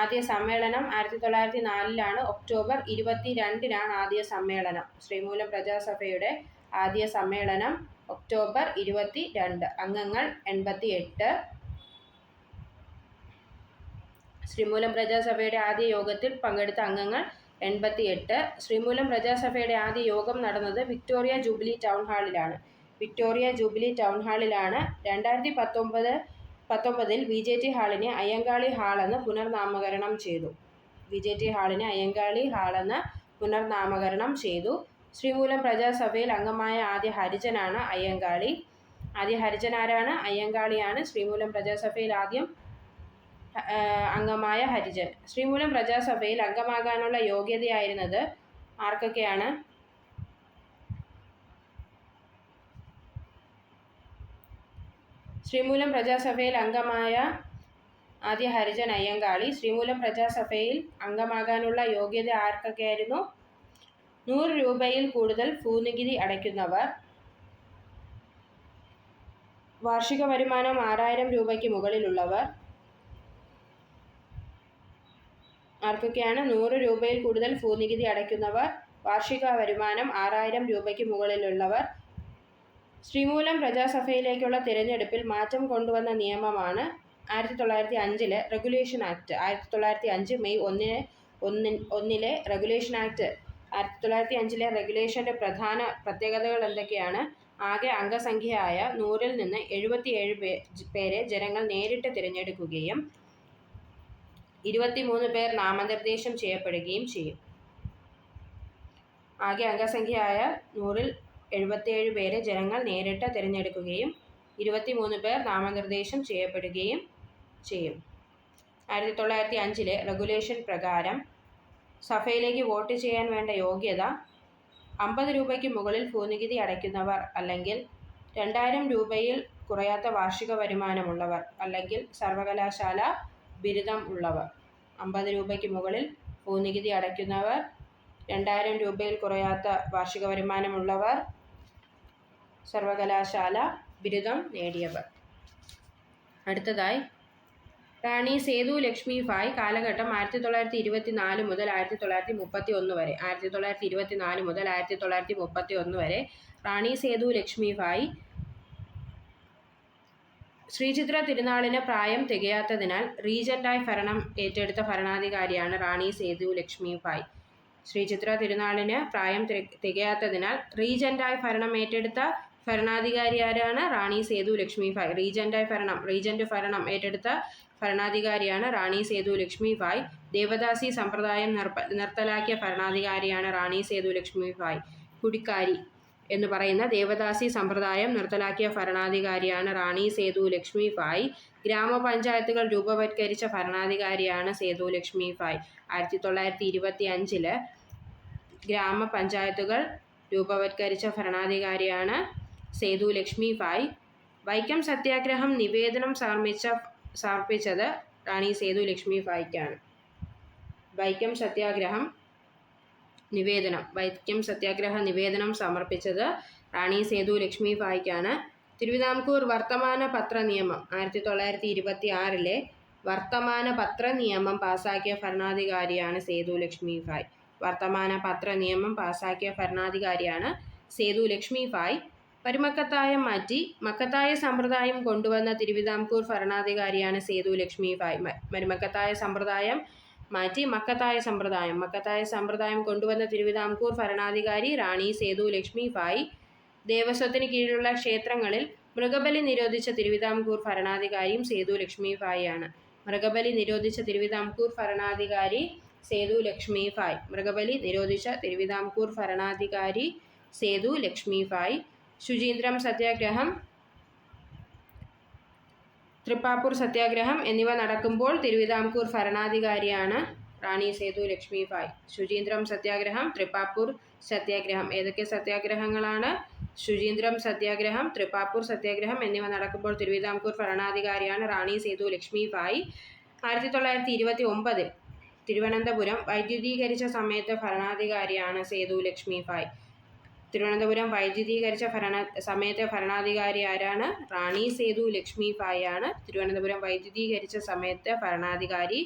ആദ്യ സമ്മേളനം ആയിരത്തി തൊള്ളായിരത്തി നാലിലാണ് ഒക്ടോബർ ഇരുപത്തി രണ്ടിനാണ് ആദ്യ സമ്മേളനം. ശ്രീമൂലം പ്രജാസഭയുടെ ആദ്യ സമ്മേളനം ഒക്ടോബർ ഇരുപത്തി രണ്ട് അംഗങ്ങൾ എൺപത്തി എട്ട് ശ്രീമൂലം പ്രജാസഭയുടെ ആദ്യ യോഗത്തിൽ പങ്കെടുത്ത അംഗങ്ങൾ എൺപത്തി എട്ട് ശ്രീമൂലം പ്രജാസഭയുടെ ആദ്യ യോഗം നടന്നത് വിക്ടോറിയ ജൂബിലി ടൗൺ ഹാളിലാണ്. വിക്ടോറിയ ജൂബിലി ടൗൺ ഹാളിലാണ് രണ്ടായിരത്തി പത്തൊമ്പത് പത്തൊമ്പതിൽ വി ജെ ടി ഹാളിനെ അയ്യങ്കാളി ഹാളെന്ന് പുനർനാമകരണം ചെയ്തു. വി ജെ ടി ഹാളിനെ അയ്യങ്കാളി ഹാളെന്ന് പുനർനാമകരണം ചെയ്തു. ശ്രീമൂലം പ്രജാസഭയിൽ അംഗമായ ആദ്യ ഹരിജനാണ് അയ്യങ്കാളി. ആദ്യ ഹരിജൻ ആരാണ് അയ്യങ്കാളിയാണ് ശ്രീമൂലം പ്രജാസഭയിൽ ആദ്യം അംഗമായ ഹരിജൻ. ശ്രീമൂലം പ്രജാസഭയിൽ അംഗമാകാനുള്ള യോഗ്യതയായിരുന്നത് ആർക്കൊക്കെയാണ്? ശ്രീമൂലം പ്രജാസഭയിൽ അംഗമായ ആദ്യ ഹരിജൻ അയ്യങ്കാളി ശ്രീമൂലം പ്രജാസഭയിൽ അംഗമാകാനുള്ള യോഗ്യത ആർക്കൊക്കെയായിരുന്നു? നൂറ് രൂപയിൽ കൂടുതൽ ഭൂനികുതി അടയ്ക്കുന്നവർ. വാർഷിക വരുമാനം ആറായിരം രൂപയ്ക്ക് മുകളിലുള്ളവർ. ആർക്കൊക്കെയാണ് നൂറ് രൂപയിൽ കൂടുതൽ ഭൂനികുതി അടയ്ക്കുന്നവർ? വാർഷിക വരുമാനം ആറായിരം രൂപയ്ക്ക് മുകളിലുള്ളവർ. ശ്രീമൂലം പ്രജാസഭയിലേക്കുള്ള തിരഞ്ഞെടുപ്പിൽ മാറ്റം കൊണ്ടുവന്ന നിയമമാണ് ആയിരത്തി തൊള്ളായിരത്തി അഞ്ചിലെ റെഗുലേഷൻ ആക്ട്. ആയിരത്തി തൊള്ളായിരത്തി അഞ്ച് മെയ് ഒന്നിന് ഒന്നിൻ ഒന്നിലെ റെഗുലേഷൻ ആക്ട്. ആയിരത്തി തൊള്ളായിരത്തി അഞ്ചിലെ റെഗുലേഷന്റെ പ്രധാന പ്രത്യേകതകൾ എന്തൊക്കെയാണ്? ആകെ അംഗസംഖ്യയായ നൂറിൽ നിന്ന് എഴുപത്തിയേഴ് പേരെ ജനങ്ങൾ നേരിട്ട് തിരഞ്ഞെടുക്കുകയും ഇരുപത്തിമൂന്ന് പേർ നാമനിർദ്ദേശം ചെയ്യപ്പെടുകയും ചെയ്യും. ആകെ അംഗസംഖ്യയായ നൂറിൽ എഴുപത്തിയേഴ് പേരെ ജനങ്ങൾ നേരിട്ട് തിരഞ്ഞെടുക്കുകയും ഇരുപത്തിമൂന്ന് പേർ നാമനിർദ്ദേശം ചെയ്യപ്പെടുകയും ചെയ്യും. ആയിരത്തി തൊള്ളായിരത്തി അഞ്ചിലെ റെഗുലേഷൻ പ്രകാരം സഭയിലേക്ക് വോട്ട് ചെയ്യാൻ വേണ്ട യോഗ്യത അമ്പത് രൂപയ്ക്ക് മുകളിൽ ഭൂനികുതി അടയ്ക്കുന്നവർ അല്ലെങ്കിൽ രണ്ടായിരം രൂപയിൽ കുറയാത്ത വാർഷിക വരുമാനമുള്ളവർ അല്ലെങ്കിൽ സർവകലാശാല ബിരുദം ഉള്ളവർ അമ്പത് രൂപയ്ക്ക് മുകളിൽ ഭൂനികുതി അടയ്ക്കുന്നവർ രണ്ടായിരം രൂപയിൽ കുറയാത്ത വാർഷിക വരുമാനമുള്ളവർ സർവകലാശാല ബിരുദം നേടിയവർ. അടുത്തതായി റാണി സേതു ലക്ഷ്മി ഭായ് കാലഘട്ടം ആയിരത്തി തൊള്ളായിരത്തി ഇരുപത്തി നാല് മുതൽ ആയിരത്തി തൊള്ളായിരത്തി മുപ്പത്തി ഒന്ന് വരെ. ആയിരത്തി തൊള്ളായിരത്തി ഇരുപത്തി നാല് മുതൽ ആയിരത്തി തൊള്ളായിരത്തി മുപ്പത്തി ഒന്ന് വരെ റാണി സേതു ലക്ഷ്മി ഭായ് ശ്രീചിത്ര തിരുനാളിന് പ്രായം തികയാത്തതിനാൽ റീജന്റായി ഭരണം ഏറ്റെടുത്ത ഭരണാധികാരിയാണ് റാണി സേതു ലക്ഷ്മി ഭായ്. ശ്രീചിത്ര തിരുനാളിന് പ്രായം തികയാത്തതിനാൽ റീജന്റായി ഭരണം ഏറ്റെടുത്ത ഭരണാധികാരി ആരാണ്? റാണി സേതു ലക്ഷ്മി ഭായ് റീജന്റായി ഭരണം റീജന്റ് ഭരണം ഏറ്റെടുത്ത ഭരണാധികാരിയാണ് റാണി സേതു ലക്ഷ്മി ഭായ് ദേവദാസി സമ്പ്രദായം നിർപ്പ നിർത്തലാക്കിയ ഭരണാധികാരിയാണ് റാണി സേതു ലക്ഷ്മി ഭായ് കുടിക്കാരി എന്ന് പറയുന്ന ദേവദാസി സമ്പ്രദായം നിർത്തലാക്കിയ ഭരണാധികാരിയാണ് റാണി സേതു ലക്ഷ്മി ഭായ് ഗ്രാമപഞ്ചായത്തുകൾ രൂപവത്കരിച്ച ഭരണാധികാരിയാണ് സേതു ലക്ഷ്മി ഭായ് ആയിരത്തി തൊള്ളായിരത്തി ഇരുപത്തി അഞ്ചിൽ ഗ്രാമപഞ്ചായത്തുകൾ രൂപവത്കരിച്ച ഭരണാധികാരിയാണ് സേതു ലക്ഷ്മി ഭായ് വൈക്കം സത്യാഗ്രഹം നിവേദനം സമർപ്പിച്ച സമർപ്പിച്ചത് റാണി സേതു ലക്ഷ്മി ഭായ്ക്കാണ് വൈക്കം സത്യാഗ്രഹം നിവേദനം വൈക്കം സത്യാഗ്രഹ നിവേദനം സമർപ്പിച്ചത് റാണി സേതു ലക്ഷ്മി ഭായ്ക്കാണ് തിരുവിതാംകൂർ വർത്തമാന പത്ര നിയമം ആയിരത്തി തൊള്ളായിരത്തി ഇരുപത്തി ആറിലെ വർത്തമാന പത്ര നിയമം പാസാക്കിയ ഭരണാധികാരിയാണ് സേതു ലക്ഷ്മി ഭായ് വർത്തമാന പത്ര നിയമം പാസാക്കിയ ഭരണാധികാരിയാണ് സേതു ലക്ഷ്മി ഭായ് പരുമക്കത്തായം മാറ്റി മക്കത്തായ സമ്പ്രദായം കൊണ്ടുവന്ന തിരുവിതാംകൂർ ഭരണാധികാരിയാണ് സേതു ലക്ഷ്മി ഭായ്. മരുമക്കത്തായ സമ്പ്രദായം മാറ്റി മക്കത്തായ സമ്പ്രദായം. മക്കത്തായ സമ്പ്രദായം കൊണ്ടുവന്ന തിരുവിതാംകൂർ ഭരണാധികാരി റാണി സേതു ലക്ഷ്മി ഭായ്. ദേവസ്വത്തിന് കീഴിലുള്ള ക്ഷേത്രങ്ങളിൽ മൃഗബലി നിരോധിച്ച തിരുവിതാംകൂർ ഭരണാധികാരിയും സേതു ലക്ഷ്മി ഭായ് ആണ് മൃഗബലി നിരോധിച്ച തിരുവിതാംകൂർ ഭരണാധികാരി സേതു ലക്ഷ്മി ഭായ്. മൃഗബലി നിരോധിച്ച തിരുവിതാംകൂർ ഭരണാധികാരി സേതു ലക്ഷ്മി ഭായ്. ശുചീന്ദ്രം സത്യാഗ്രഹം തൃപ്പാപ്പൂർ സത്യാഗ്രഹം എന്നിവ നടക്കുമ്പോൾ തിരുവിതാംകൂർ ഭരണാധികാരിയാണ് റാണി സേതു ലക്ഷ്മി ലക്ഷ്മിഭായ് ശുചീന്ദ്രം സത്യാഗ്രഹം തൃപ്പാപ്പൂർ സത്യാഗ്രഹം. ഏതൊക്കെ സത്യാഗ്രഹങ്ങളാണ്? ശുചീന്ദ്രം സത്യാഗ്രഹം തൃപ്പാപ്പൂർ സത്യാഗ്രഹം എന്നിവ നടക്കുമ്പോൾ തിരുവിതാംകൂർ ഭരണാധികാരിയാണ് റാണി സേതു ലക്ഷ്മിഭായ് ആയിരത്തി തൊള്ളായിരത്തി ഇരുപത്തി ഒമ്പതിൽ തിരുവനന്തപുരം വൈദ്യുതീകരിച്ച സമയത്ത് ഭരണാധികാരിയാണ് സേതു ലക്ഷ്മി ലക്ഷ്മിഭായ് തിരുവനന്തപുരം വൈദ്യുതീകരിച്ച ഭരണ സമയത്തെ ഭരണാധികാരി ആരാണ്? റാണി സേതു ലക്ഷ്മി ഭായ് ആണ്. തിരുവനന്തപുരം വൈദ്യുതീകരിച്ച സമയത്തെ ഭരണാധികാരി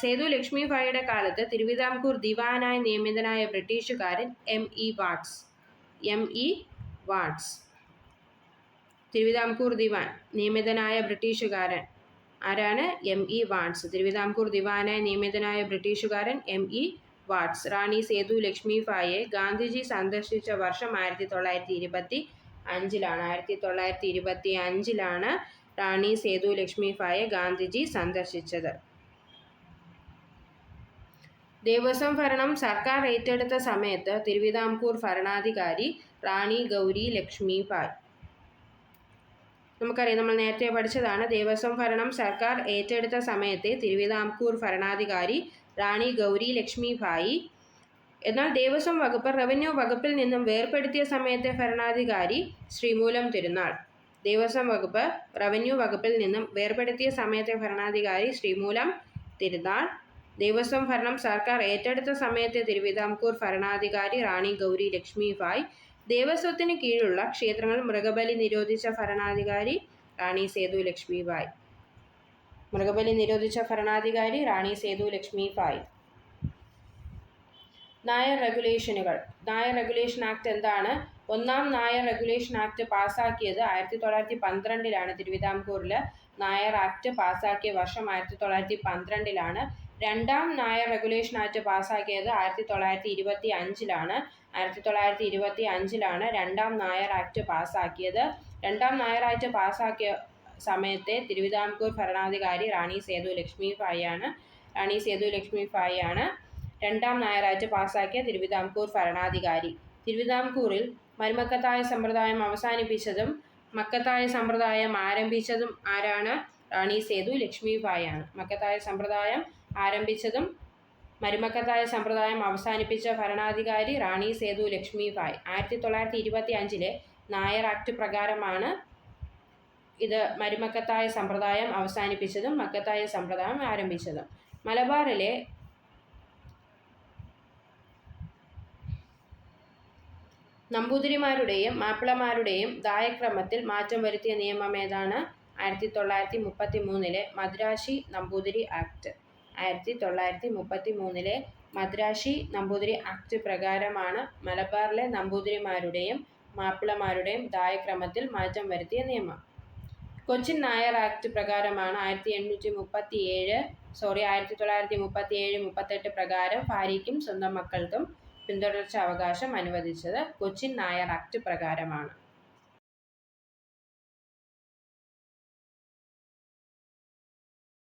സേതു ലക്ഷ്മി ഭായിയുടെ കാലത്ത് തിരുവിതാംകൂർ ദിവാനായി നിയമിതനായ ബ്രിട്ടീഷുകാരൻ M E Watts M E Watts Thiruvithamkoor ദിവാൻ നിയമിതനായ ബ്രിട്ടീഷുകാരൻ ആരാണ്? എം ഇ വാട്സ് തിരുവിതാംകൂർ ദിവാനായി നിയമിതനായ ബ്രിട്ടീഷുകാരൻ M E Watts. Rani Sethu Lakshmi Bayi Gandhiji സന്ദർശിച്ച വർഷം ആയിരത്തി തൊള്ളായിരത്തി ഇരുപത്തി അഞ്ചിലാണ്. ആയിരത്തി തൊള്ളായിരത്തി ഇരുപത്തി അഞ്ചിലാണ് റാണി സേതു ലക്ഷ്മി ഫായെ ഗാന്ധിജി സന്ദർശിച്ചത്. ദേവസ്വം ഭരണം സർക്കാർ ഏറ്റെടുത്ത സമയത്ത് തിരുവിതാംകൂർ ഭരണാധികാരി റാണി ഗൗരി ലക്ഷ്മി ഫായ്. നമുക്കറിയാം നമ്മൾ നേരത്തെ പഠിച്ചതാണ് ദേവസ്വം ഭരണം സർക്കാർ ഏറ്റെടുത്ത സമയത്തെ തിരുവിതാംകൂർ ഭരണാധികാരി റാണി ഗൗരി ലക്ഷ്മിഭായി എന്നാൽ ദേവസ്വം വകുപ്പ് റവന്യൂ വകുപ്പിൽ നിന്നും വേർപ്പെടുത്തിയ സമയത്തെ ഭരണാധികാരി ശ്രീമൂലം തിരുനാൾ. ദേവസ്വം വകുപ്പ് റവന്യൂ വകുപ്പിൽ നിന്നും വേർപ്പെടുത്തിയ സമയത്തെ ഭരണാധികാരി ശ്രീമൂലം തിരുനാൾ. ദേവസ്വം ഭരണം സർക്കാർ ഏറ്റെടുത്ത സമയത്തെ തിരുവിതാംകൂർ ഭരണാധികാരി റാണി ഗൗരി ലക്ഷ്മിഭായ് ദേവസ്വത്തിന് കീഴിലുള്ള ക്ഷേത്രങ്ങൾ മൃഗബലി നിരോധിച്ച ഭരണാധികാരി റാണി സേതു ലക്ഷ്മിഭായ് മൃഗബലി നിരോധിച്ച ഭരണാധികാരി റാണി സേതു ലക്ഷ്മി ഫായ്. നായർ റെഗുലേഷനുകൾ. നായർ റെഗുലേഷൻ ആക്ട് എന്താണ്? ഒന്നാം നായർ റെഗുലേഷൻ ആക്ട് പാസ്സാക്കിയത് ആയിരത്തി തൊള്ളായിരത്തി പന്ത്രണ്ടിലാണ് തിരുവിതാംകൂറിൽ നായർ ആക്ട് പാസ്സാക്കിയ വർഷം ആയിരത്തി തൊള്ളായിരത്തി പന്ത്രണ്ടിലാണ് രണ്ടാം നായർ റെഗുലേഷൻ ആക്ട് പാസ്സാക്കിയത് ആയിരത്തി തൊള്ളായിരത്തി ഇരുപത്തി അഞ്ചിലാണ് ആയിരത്തി തൊള്ളായിരത്തി ഇരുപത്തി അഞ്ചിലാണ് രണ്ടാം നായർ ആക്ട് പാസ്സാക്കിയത് രണ്ടാം നായർ ആക്ട് പാസ്സാക്കിയ സമയത്തെ തിരുവിതാംകൂർ ഭരണാധികാരി റാണി സേതു ലക്ഷ്മി ഫായിയാണ് റാണി സേതു ലക്ഷ്മി ഫായിയാണ് രണ്ടാം ഞായറാഴ്ച പാസാക്കിയ തിരുവിതാംകൂർ ഭരണാധികാരി. തിരുവിതാംകൂറിൽ മരുമക്കത്തായ സമ്പ്രദായം അവസാനിപ്പിച്ചതും മക്കത്തായ സമ്പ്രദായം ആരംഭിച്ചതും ആരാണ്? റാണി സേതു ലക്ഷ്മി ഫായാണ് മക്കത്തായ സമ്പ്രദായം ആരംഭിച്ചതും മരുമക്കത്തായ സമ്പ്രദായം അവസാനിപ്പിച്ച ഭരണാധികാരി റാണി സേതു ലക്ഷ്മി ഫായ് ആയിരത്തി തൊള്ളായിരത്തി ഇരുപത്തി അഞ്ചിലെ നായർ ആക്ട് പ്രകാരമാണ് ഇത് മരുമക്കത്തായ സമ്പ്രദായം അവസാനിപ്പിച്ചതും മക്കത്തായ സമ്പ്രദായം ആരംഭിച്ചതും. മലബാറിലെ നമ്പൂതിരിമാരുടെയും മാപ്പിളമാരുടെയും ദായക്രമത്തിൽ മാറ്റം വരുത്തിയ നിയമം ഏതാണ്? ആയിരത്തി തൊള്ളായിരത്തി മുപ്പത്തി മൂന്നിലെ മദ്രാശി നമ്പൂതിരി ആക്ട്. ആയിരത്തി തൊള്ളായിരത്തി മുപ്പത്തി മൂന്നിലെ മദ്രാശി നമ്പൂതിരി ആക്ട് പ്രകാരമാണ് മലബാറിലെ നമ്പൂതിരിമാരുടെയും മാപ്പിളമാരുടെയും ദായക്രമത്തിൽ മാറ്റം വരുത്തിയ നിയമം. കൊച്ചിൻ നായർ ആക്ട് പ്രകാരമാണ് ആയിരത്തി എണ്ണൂറ്റി മുപ്പത്തി ഏഴ് സോറി ആയിരത്തി തൊള്ളായിരത്തി മുപ്പത്തി ഏഴ് മുപ്പത്തെട്ട് പ്രകാരം ഭാര്യയ്ക്കും സ്വന്തം മക്കൾക്കും പിന്തുടർച്ച അവകാശം അനുവദിച്ചത് കൊച്ചിൻ നായർ ആക്ട് പ്രകാരമാണ്.